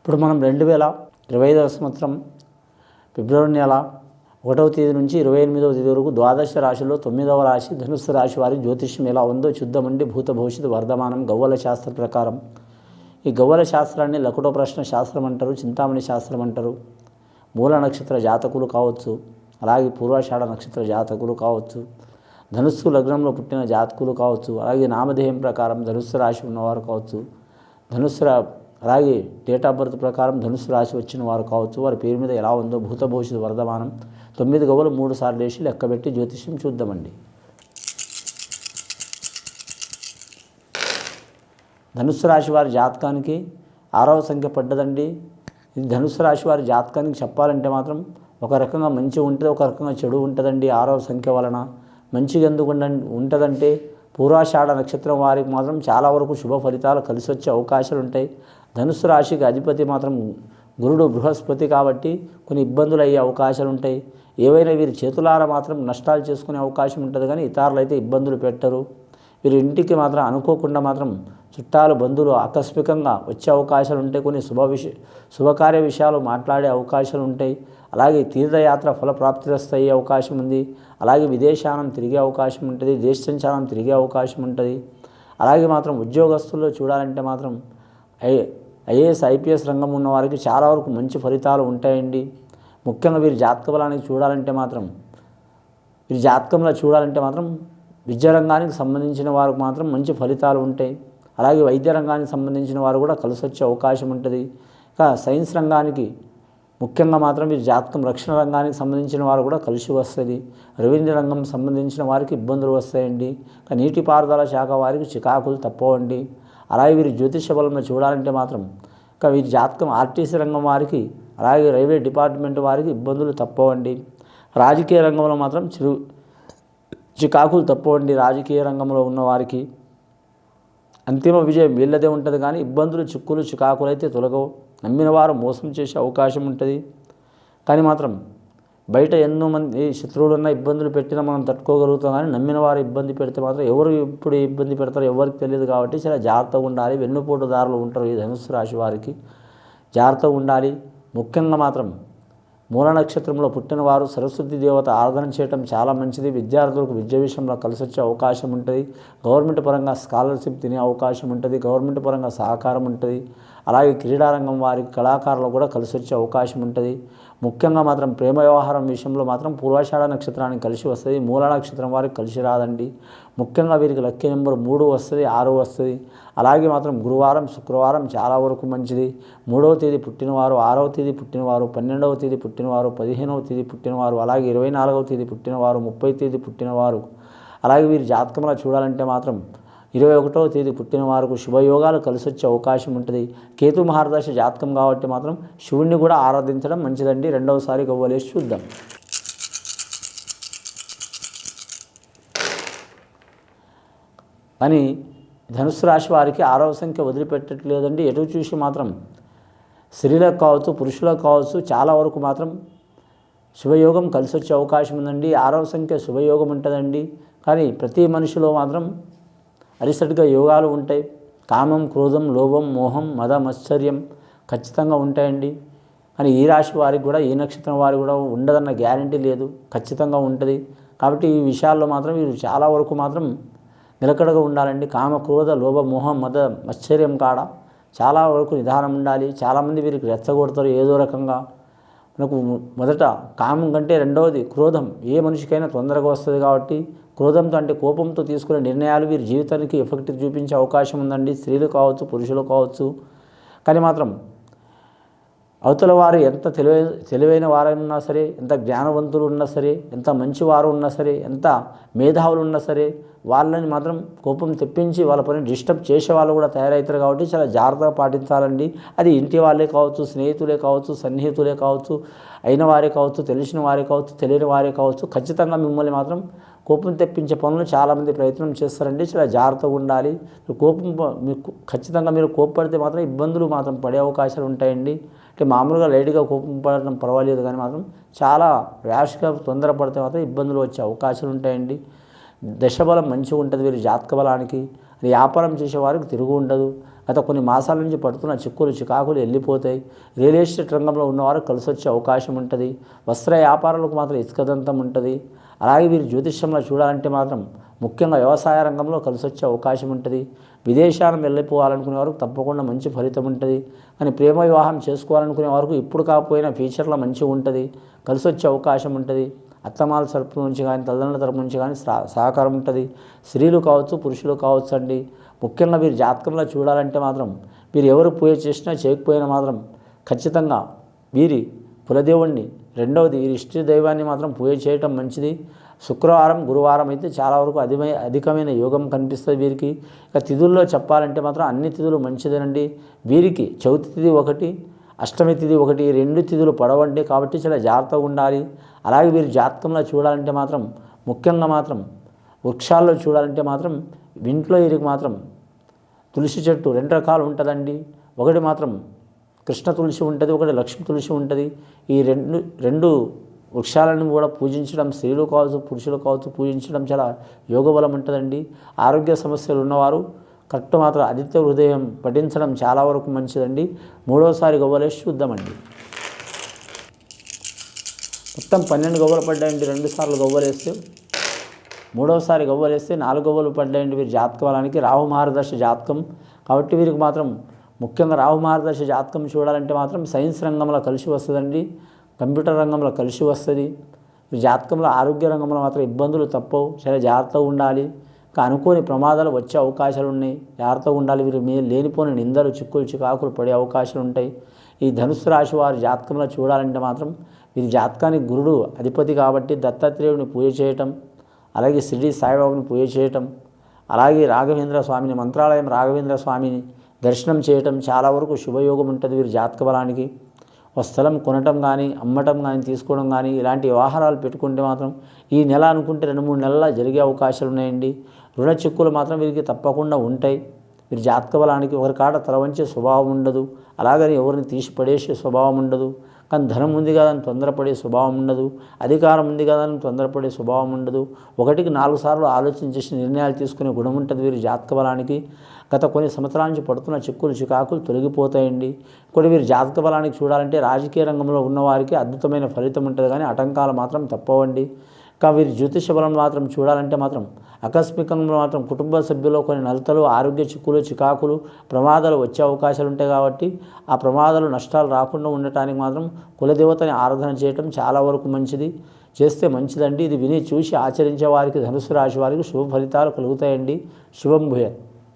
ఇప్పుడు మనం రెండు వేల ఇరవై ఐదవ సంవత్సరం ఫిబ్రవరి నెల ఒకటవ తేదీ నుంచి ఇరవై ఎనిమిదవ తేదీ వరకు ద్వాదశ రాశిలో తొమ్మిదవ రాశి ధనుస్సు రాశి వారి జ్యోతిష్యం ఎలా ఉందో చూద్దామండి భూత భవిష్యత్తు వర్ధమానం గవ్వల శాస్త్ర ప్రకారం. ఈ గవ్వల శాస్త్రాన్ని లకుటో ప్రశ్న శాస్త్రం అంటారు చింతామణి శాస్త్రం అంటారు. మూల నక్షత్ర జాతకులు కావచ్చు అలాగే పూర్వాషాఢ నక్షత్ర జాతకులు కావచ్చు ధనుస్సు లగ్నంలో పుట్టిన జాతకులు కావచ్చు అలాగే నామధేయం ప్రకారం ధనుస్సు రాశి ఉన్నవారు కావచ్చు ధనుస్సు అలాగే డేట్ ఆఫ్ బర్త్ ప్రకారం ధనుసు రాశి వచ్చిన వారు కావచ్చు వారి పేరు మీద ఎలా ఉందో భూత భవిష్యత్తు వర్ధమానం తొమ్మిది గవ్వలు మూడు సార్లు వేసి లెక్కబెట్టి జ్యోతిష్యం చూద్దామండి. ధనుసు రాశి వారి జాతకానికి ఆరవ సంఖ్య పడ్డదండి. ఇది ధనుసు రాశి వారి జాతకానికి చెప్పాలంటే మాత్రం ఒక రకంగా మంచి ఉంటుంది ఒక రకంగా చెడు ఉంటుందండి ఆరవ సంఖ్య వలన. మంచిగా ఎందుకు ఉండ ఉంటుందంటే పూర్వాషాఢ నక్షత్రం వారికి మాత్రం చాలా వరకు శుభ ఫలితాలు కలిసి వచ్చే అవకాశాలు ఉంటాయి ధనుసు రాశికి అధిపతి మాత్రం గురుడు బృహస్పతి కాబట్టి కొన్ని ఇబ్బందులు అయ్యే అవకాశాలు ఉంటాయి. ఏవైనా వీరి చేతులారా మాత్రం నష్టాలు చేసుకునే అవకాశం ఉంటుంది కానీ ఇతరులు అయితే ఇబ్బందులు పెట్టరు. వీరి ఇంటికి మాత్రం అనుకోకుండా మాత్రం చుట్టాలు బంధువులు ఆకస్మికంగా వచ్చే అవకాశాలు ఉంటాయి. కొన్ని శుభ విష శుభకార్య విషయాలు మాట్లాడే అవకాశాలు ఉంటాయి. అలాగే తీర్థయాత్ర ఫలప్రాప్తిరస్తు అయ్యే అవకాశం ఉంది. అలాగే విదేశానం తిరిగే అవకాశం ఉంటుంది. దేశ సంచారం తిరిగే అవకాశం ఉంటుంది. అలాగే మాత్రం ఉద్యోగస్తుల్లో చూడాలంటే మాత్రం ఐ ఐఏఎస్ ఐపీఎస్ రంగం ఉన్న వారికి చాలా వరకు మంచి ఫలితాలు ఉంటాయండి. ముఖ్యంగా వీరి జాతక బలానికి చూడాలంటే మాత్రం వీరి జాతకంలో చూడాలంటే మాత్రం విద్యారంగానికి సంబంధించిన వారికి మాత్రం మంచి ఫలితాలు ఉంటాయి. అలాగే వైద్య రంగానికి సంబంధించిన వారు కూడా కలిసి వచ్చే అవకాశం ఉంటుంది. ఇంకా సైన్స్ రంగానికి ముఖ్యంగా మాత్రం వీరి జాతకం రక్షణ రంగానికి సంబంధించిన వారు కూడా కలిసి వస్తుంది. రెవెన్యూ రంగం సంబంధించిన వారికి ఇబ్బందులు వస్తాయండి. ఇంకా నీటిపారుదల శాఖ వారికి చికాకులు తప్పవండి. అలాగే వీరి జ్యోతిష బలంలో చూడాలంటే మాత్రం ఇక వీరి జాతకం ఆర్టీసీ రంగం వారికి అలాగే రైల్వే డిపార్ట్మెంట్ వారికి ఇబ్బందులు తప్పవండి. రాజకీయ రంగంలో మాత్రం చిరు చికాకులు తప్పవండి రాజకీయ రంగంలో ఉన్న వారికి. అంతిమ విజయం వీళ్ళదే ఉంటుంది కానీ ఇబ్బందులు చిక్కులు చికాకులు అయితే తొలగవు. నమ్మిన వారు మోసం చేసే అవకాశం ఉంటుంది. కానీ మాత్రం బయట ఎన్నో మంది శత్రువులు ఉన్న ఇబ్బందులు పెట్టినా మనం తట్టుకోగలుగుతాం కానీ నమ్మిన వారు ఇబ్బంది పెడితే మాత్రం ఎవరు ఇప్పుడు ఇబ్బంది పెడతారో ఎవరికి తెలియదు కాబట్టి చాలా జాగ్రత్తగా ఉండాలి. వెన్నుపోటుదారులు ఉంటారు ఈ ధనుసు రాశి వారికి. జాగ్రత్తగా ఉండాలి. ముఖ్యంగా మాత్రం మూల నక్షత్రంలో పుట్టిన వారు సరస్వతి దేవత ఆరాధన చేయటం చాలా మంచిది. విద్యార్థులకు విద్య విషయంలో కలిసి వచ్చే అవకాశం ఉంటుంది. గవర్నమెంట్ పరంగా స్కాలర్షిప్ తినే అవకాశం ఉంటుంది. గవర్నమెంట్ పరంగా సహకారం ఉంటుంది. అలాగే క్రీడారంగం వారికి కళాకారులు కూడా కలిసి వచ్చే అవకాశం ఉంటుంది. ముఖ్యంగా మాత్రం ప్రేమ వ్యవహారం విషయంలో మాత్రం పూర్వాషాఢ నక్షత్రానికి కలిసి వస్తుంది మూల నక్షత్రం వారికి కలిసి రాదండి. ముఖ్యంగా వీరికి లక్కీ నెంబర్ మూడు వస్తుంది ఆరు వస్తుంది. అలాగే మాత్రం గురువారం శుక్రవారం చాలా వరకు మంచిది. మూడవ తేదీ పుట్టినవారు ఆరవ తేదీ పుట్టినవారు పన్నెండవ తేదీ పుట్టినవారు పదిహేనవ తేదీ పుట్టినవారు అలాగే ఇరవై నాలుగవ తేదీ పుట్టినవారు ముప్పై తేదీ పుట్టినవారు. అలాగే వీరి జాతకంలో చూడాలంటే మాత్రం ఇరవై ఒకటవ తేదీ పుట్టిన వారికి శుభయోగాలు కలిసి వచ్చే అవకాశం ఉంటుంది. కేతు మహారదశ జాతకం కాబట్టి మాత్రం శివుణ్ణి కూడా ఆరాధించడం మంచిదండి. రెండవసారి గవ్వలేసి చూద్దాం. కానీ ధనుసు రాశి వారికి ఆరవ సంఖ్య వదిలిపెట్టట్లేదండి. ఎటు చూసి మాత్రం స్త్రీలకు కావచ్చు పురుషులకు కావచ్చు చాలా వరకు మాత్రం శుభయోగం కలిసి వచ్చే అవకాశం ఉందండి. ఆరవ సంఖ్య శుభయోగం ఉంటుందండి. కానీ ప్రతి మనిషిలో మాత్రం అరిసటిగా యోగాలు ఉంటాయి. కామం క్రోధం లోభం మోహం మద మత్సర్యం ఖచ్చితంగా ఉంటాయండి. కానీ ఈ రాశి వారికి కూడా ఈ నక్షత్రం వారికి కూడా ఉండదన్న గ్యారంటీ లేదు. ఖచ్చితంగా ఉంటుంది. కాబట్టి ఈ విషయాల్లో మాత్రం వీరు చాలా వరకు మాత్రం నిలకడగా ఉండాలండి. కామ క్రోధ లోభ మోహం మద మత్సర్యం కాడ చాలా వరకు నిదానం ఉండాలి. చాలామంది వీరికి రెచ్చగొడతారు ఏదో రకంగా. మనకు మొదట కామం కంటే రెండవది క్రోధం. ఏ మనిషికైనా తొందరగా వస్తుంది కాబట్టి క్రోధంతో అంటే కోపంతో తీసుకునే నిర్ణయాలు వీరి జీవితానికి ఎఫెక్ట్ చూపించే అవకాశం ఉందండి. స్త్రీలు కావచ్చు పురుషులు కావచ్చు. కానీ మాత్రం అవతల వారు ఎంత తెలివైన తెలివైన వారైనా సరే ఎంత జ్ఞానవంతులు ఉన్నా సరే ఎంత మంచివారు ఉన్నా సరే ఎంత మేధావులు ఉన్నా సరే వాళ్ళని మాత్రం కోపం తెప్పించి వాళ్ళ పని డిస్టర్బ్ చేసే వాళ్ళు కూడా తయారవుతారు కాబట్టి చాలా జాగ్రత్తగా పాటించాలండి. అది ఇంటి వాళ్ళే కావచ్చు స్నేహితులే కావచ్చు సన్నిహితులే కావచ్చు అయిన వారే కావచ్చు తెలిసిన వారే కావచ్చు తెలియని వారే కావచ్చు ఖచ్చితంగా మిమ్మల్ని మాత్రం కోపం తెప్పించే పనులు చాలామంది ప్రయత్నం చేస్తారండి. చాలా జాగ్రత్తగా ఉండాలి. కోపం ప- మీకు ఖచ్చితంగా మీరు కోప్పడితే మాత్రం ఇబ్బందులు మాత్రం పడే అవకాశాలు ఉంటాయండి. అంటే మామూలుగా లైట్గా కోపం పడడం పర్వాలేదు కానీ మాత్రం చాలా ర్యాష్గా తొందరపడితే మాత్రం ఇబ్బందులు వచ్చే అవకాశాలు ఉంటాయండి. దశబలం మంచిగా ఉంటుంది వీరి జాతక బలానికి. వ్యాపారం చేసే వారికి తిరుగు ఉండదు. గత కొన్ని మాసాల నుంచి పడుతున్న చిక్కులు చికాకులు వెళ్ళిపోతాయి. రియల్ ఎస్టేట్ రంగంలో ఉన్నవారు కలిసి వచ్చే అవకాశం ఉంటుంది. వస్త్ర వ్యాపారాలకు మాత్రం ఇసుకదంతం ఉంటుంది. అలాగే వీరు జ్యోతిష్యంలో చూడాలంటే మాత్రం ముఖ్యంగా వ్యవసాయ రంగంలో కలిసి వచ్చే అవకాశం ఉంటుంది. విదేశాలను వెళ్ళిపోవాలనుకునే వరకు తప్పకుండా మంచి ఫలితం ఉంటుంది. కానీ ప్రేమ వివాహం చేసుకోవాలనుకునే వరకు ఇప్పుడు కాకపోయినా ఫ్యూచర్లో మంచిగా ఉంటుంది. కలిసి వచ్చే అవకాశం ఉంటుంది. అత్తమాల తరపు నుంచి కానీ తల్లిదండ్రుల తరపు నుంచి కానీ సహకారం ఉంటుంది. స్త్రీలు కావచ్చు పురుషులు కావచ్చు అండి. ముఖ్యంగా మీరు జాతకంలో చూడాలంటే మాత్రం మీరు ఎవరు పూజ చేసినా చేయకపోయినా మాత్రం ఖచ్చితంగా వీరి కులదేవుణ్ణి రెండవది ఇష్ట దైవాన్ని మాత్రం పూజ చేయటం మంచిది. శుక్రవారం గురువారం అయితే చాలా వరకు అధికమైన అధికమైన యోగం కనిపిస్తుంది వీరికి. ఇక తిథుల్లో చెప్పాలంటే మాత్రం అన్ని తిథులు మంచిదేనండి. వీరికి చవితి తిథి ఒకటి అష్టమి తిథి ఒకటి రెండు తిథులు పడవండి కాబట్టి చాలా జాగ్రత్తగా ఉండాలి. అలాగే వీరు జాతకంలో చూడాలంటే మాత్రం ముఖ్యంగా మాత్రం వృక్షాల్లో చూడాలంటే మాత్రం ఇంట్లో వీరికి మాత్రం తులసి చెట్టు రెండు రకాలు ఉంటుందండి. ఒకటి మాత్రం కృష్ణ తులసి ఉంటుంది ఒకటి లక్ష్మీ తులసి ఉంటుంది. ఈ రెండు రెండు వృక్షాలను కూడా పూజించడం స్త్రీలు కావచ్చు పురుషులు కావచ్చు పూజించడం చాలా యోగబలం ఉంటుందండి. ఆరోగ్య సమస్యలు ఉన్నవారు కరెక్ట్ మాత్రం ఆదిత్య హృదయం పఠించడం చాలా వరకు మంచిదండి. మూడోసారి గవ్వలేసి చూద్దామండి. మొత్తం పన్నెండు గవ్వలు పడ్డాయండి రెండు సార్లు గవ్వలేస్తే మూడవసారి గవ్వలేస్తే నాలుగు గవ్వలు పడ్డాయండి వీరి జాతక. బలానికి రాహు మహారదర్శ జాతకం. కాబట్టి వీరికి మాత్రం ముఖ్యంగా రావు మహారదర్శ జాతకం చూడాలంటే మాత్రం సైన్స్ రంగంలో కలిసి వస్తుందండి కంప్యూటర్ రంగంలో కలిసి వస్తుంది. జాతకంలో ఆరోగ్య రంగంలో మాత్రం ఇబ్బందులు తప్పవు చాలా జాగ్రత్తగా ఉండాలి. ఇంకా అనుకోని ప్రమాదాలు వచ్చే అవకాశాలు ఉన్నాయి. జాగ్రత్తగా ఉండాలి వీరు మీద లేనిపోని నిందలు చిక్కులు చికాకులు పడే అవకాశాలు ఉంటాయి. ఈ ధనుసు రాశి వారి జాతకంలో చూడాలంటే మాత్రం వీరి జాతకానికి గురుడు అధిపతి కాబట్టి దత్తాత్రేయుని పూజ చేయటం అలాగే షిరిడి సాయిబాబుని పూజ చేయటం అలాగే రాఘవేంద్ర స్వామిని మంత్రాలయం రాఘవేంద్ర స్వామిని దర్శనం చేయటం చాలా వరకు శుభయోగం ఉంటుంది వీరి జాతక బలానికి. ఒక స్థలం కొనటం కానీ అమ్మటం కానీ తీసుకోవడం కానీ ఇలాంటి వ్యవహారాలు పెట్టుకుంటే మాత్రం ఈ నెల అనుకుంటే రెండు మూడు నెలల జరిగే అవకాశాలు ఉన్నాయండి. రుణ చిక్కులు మాత్రం వీరికి తప్పకుండా ఉంటాయి. వీరి జాతక బలానికి ఒకరి కాడ తలవంచే స్వభావం ఉండదు. అలాగని ఎవరిని తీసి పడేసే స్వభావం ఉండదు. కానీ ధనం ఉంది కదా అని తొందరపడే స్వభావం ఉండదు అధికారం ఉంది కదా అని తొందరపడే స్వభావం ఉండదు. ఒకటికి నాలుగు సార్లు ఆలోచించేసి నిర్ణయాలు తీసుకునే గుణం ఉంటుంది వీరి జాతక బలానికి. గత కొన్ని సంవత్సరాల నుంచి పడుతున్న చిక్కులు చికాకులు తొలగిపోతాయండి. కూడా వీరి జాతక బలానికి చూడాలంటే రాజకీయ రంగంలో ఉన్నవారికి అద్భుతమైన ఫలితం ఉంటుంది కానీ ఆటంకాలు మాత్రం తప్పవండి. కానీ వీరి జ్యోతిష బలం మాత్రం చూడాలంటే మాత్రం ఆకస్మికంగా మాత్రం కుటుంబ సభ్యుల్లో కొన్ని నలతలు ఆరోగ్య చిక్కులు చికాకులు ప్రమాదాలు వచ్చే అవకాశాలు ఉంటాయి కాబట్టి ఆ ప్రమాదాలు నష్టాలు రాకుండా ఉండటానికి మాత్రం కులదేవతని ఆరాధన చేయటం చాలా వరకు మంచిది. చేస్తే మంచిదండి. ఇది విని చూసి ఆచరించే వారికి ధనుసు రాశి వారికి శుభ ఫలితాలు కలుగుతాయండి. శుభం భూయత్.